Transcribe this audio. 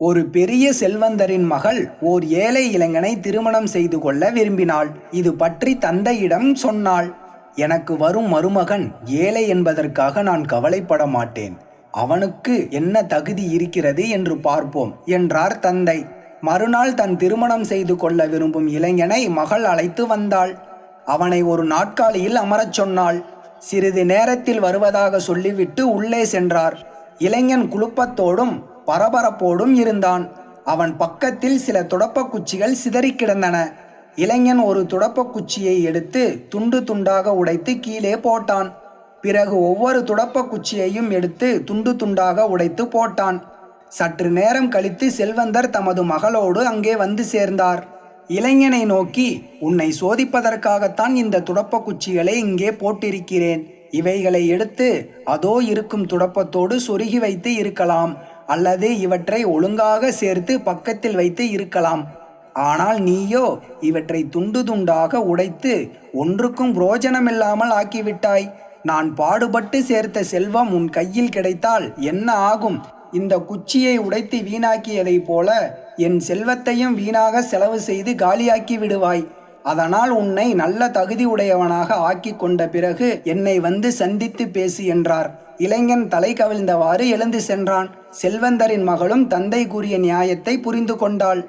ஒரு பெரிய செல்வந்தரின் மகள் ஓர் ஏழை இளைஞனை திருமணம் செய்து கொள்ள விரும்பினாள். இது பற்றி தந்தையிடம் சொன்னாள். எனக்கு வரும் மருமகன் ஏழை என்பதற்காக நான் கவலைப்பட மாட்டேன். அவனுக்கு என்ன தகுதி இருக்கிறது என்று பார்ப்போம் என்றார் தந்தை. மறுநாள் தன் திருமணம் செய்து கொள்ள விரும்பும் இளைஞனை மகள் அழைத்து வந்தாள். அவனை ஒரு நாட்காலியில் அமரச் சொன்னாள். சிறிது நேரத்தில் வருவதாக சொல்லிவிட்டு உள்ளே சென்றார். இளைஞன் குழுப்பத்தோடும் பரபரப்போடும் இருந்தான். அவன் பக்கத்தில் சில துடப்பக் குச்சிகள் கிடந்தன. இளைஞன் ஒரு துடப்பக் குச்சியை எடுத்து துண்டு துண்டாக உடைத்து கீழே போட்டான். பிறகு ஒவ்வொரு துடப்பக் குச்சியையும் எடுத்து துண்டு துண்டாக உடைத்து போட்டான். சற்று நேரம் கழித்து செல்வந்தர் தமது மகளோடு அங்கே வந்து சேர்ந்தார். இளைஞனை நோக்கி உன்னை சோதிப்பதற்காகத்தான் இந்த துடப்பக் குச்சிகளை இங்கே போட்டிருக்கிறேன். இவைகளை எடுத்து அதோ இருக்கும் துடப்பத்தோடு சொருகி வைத்து இருக்கலாம். அல்லது இவற்றை ஒழுங்காக சேர்த்து பக்கத்தில் வைத்து இருக்கலாம். ஆனால் நீயோ இவற்றை துண்டு துண்டாக உடைத்து ஒன்றுக்கும் புரோஜனமில்லாமல் ஆக்கிவிட்டாய். நான் பாடுபட்டு சேர்த்த செல்வம் உன் கையில் கிடைத்தால் என்ன ஆகும்? இந்த குச்சியை உடைத்து வீணாக்கியதைப் போல என் செல்வத்தையும் வீணாக செலவு செய்து காலியாக்கி விடுவாய். அதனால் உன்னை நல்ல தகுதி உடையவனாக ஆக்கி கொண்ட பிறகு என்னை வந்து சந்தித்து பேசு என்றார். இளைஞன் தலை கவிழ்ந்தவாறு எழுந்து சென்றான். செல்வந்தரின் மகளும் தந்தை கூறிய நியாயத்தை புரிந்து கொண்டாள்.